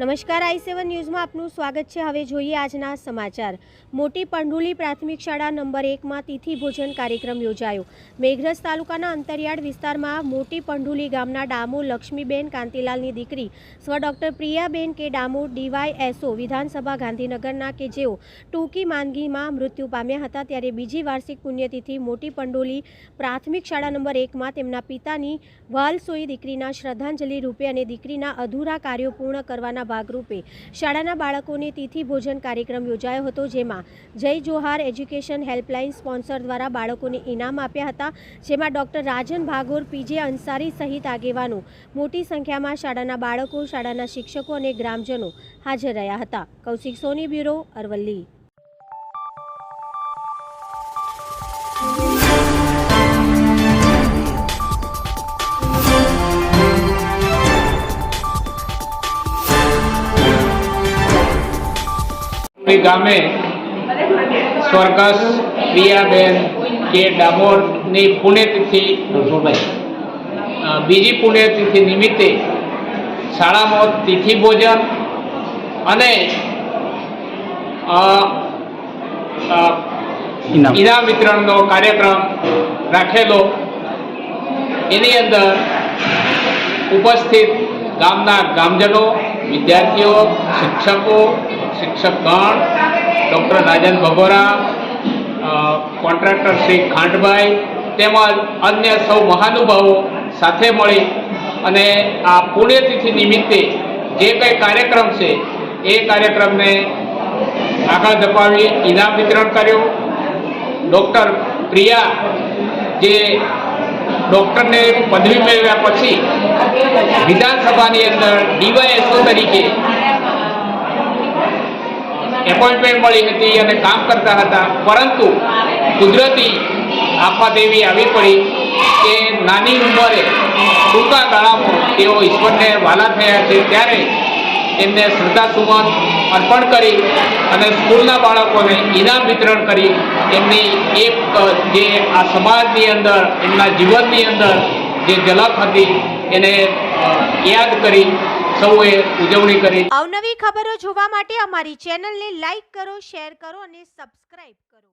નમસ્કાર, આઈ સેવન ન્યૂઝમાં આપનું સ્વાગત છે. હવે જોઈએ આજના સમાચાર. મોટી પંડુલી પ્રાથમિક શાળા નંબર એકમાં તિથિ ભોજન કાર્યક્રમ યોજાયો. મેઘરજ તાલુકાના અંતરિયાળ વિસ્તારમાં મોટી પંડુલી ગામના ડામો લક્ષ્મીબેન કાંતિલાલની દીકરી સ્વ ડૉક્ટર પ્રિયાબેન કે ડામો ડીવાયએસઓ વિધાનસભા ગાંધીનગરના કે જેઓ ટૂંકી માંદગીમાં મૃત્યુ પામ્યા હતા ત્યારે બીજી વાર્ષિક પુણ્યતિથિ મોટી પંડુલી પ્રાથમિક શાળા નંબર એકમાં તેમના પિતાની વાલસોઈ દીકરીના શ્રદ્ધાંજલિ રૂપે અને દીકરીના અધૂરા કાર્યો પૂર્ણ કરવાના ભાગરૂપે શાળાના બાળકોને તિથિ ભોજન કાર્યક્રમ યોજાયો હતો, જેમાં જય જોહાર એજ્યુકેશન હેલ્પલાઇન સ્પોન્સર દ્વારા બાળકોને ઇનામ આપ્યા હતા, જેમાં ડૉક્ટર રાજન ભાગોર, પીજે અંસારી સહિત આગેવાનો મોટી સંખ્યામાં શાળાના બાળકો, શાળાના શિક્ષકો અને ગ્રામજનો હાજર રહ્યા હતા. કૌશિક સોની બ્યુરો અરવલ્લી. ગામે સ્વર્ગસ્થ પ્રિયાબેન કે ડામોરની પુણ્યતિથિ અ, બીજી પુણ્યતિથિ નિમિત્તે શાળામાં તિથિ ભોજન અને અ, અ, ઇનામ. ઇનામ વિતરણનો કાર્યક્રમ રાખેલો એની અંદર ઉપસ્થિત ગામના ગામજનો વિદ્યાર્થીઓ શિક્ષકો શિક્ષકગણ ડૉક્ટર રાજન ભગોરા કોન્ટ્રાક્ટર શ્રી ખાંડભાઈ તેમજ અન્ય સૌ મહાનુભાવો સાથે મળી અને આ પુણ્યતિથિ નિમિત્તે જે કંઈ કાર્યક્રમ છે, એ કાર્યક્રમને આગળ ધપાવી, ઇનામ વિતરણ કર્યું. ડૉક્ટર પ્રિયા જે ડૉક્ટરને પદવી મેળવ્યા પછી વિધાનસભાની અંદર ડીવાયએસઓ તરીકે એપોઇન્ટમેન્ટ મળી હતી અને કામ કરતા હતા. પરંતુ કુદરતી આફત એવી આવી પડી કે નાની ઉંમરે ટૂંકા ગાળામાં તેઓ ઈશ્વરને વાલા થયા છે, ત્યારે એમને શ્રદ્ધાસુમન અર્પણ કરી અને સ્કૂલના બાળકોને ઇનામ વિતરણ કરી. એમની એક જે આ સમાજની અંદર, એમના જીવનની અંદર જે ઝલક હતી, એને યાદ કરી સૌએ ઉજવણી કરી. અવનવી ખબરો જોવા માટે અમારી ચેનલને લાઈક કરો, શેર કરો અને સબસ્ક્રાઇબ કરો.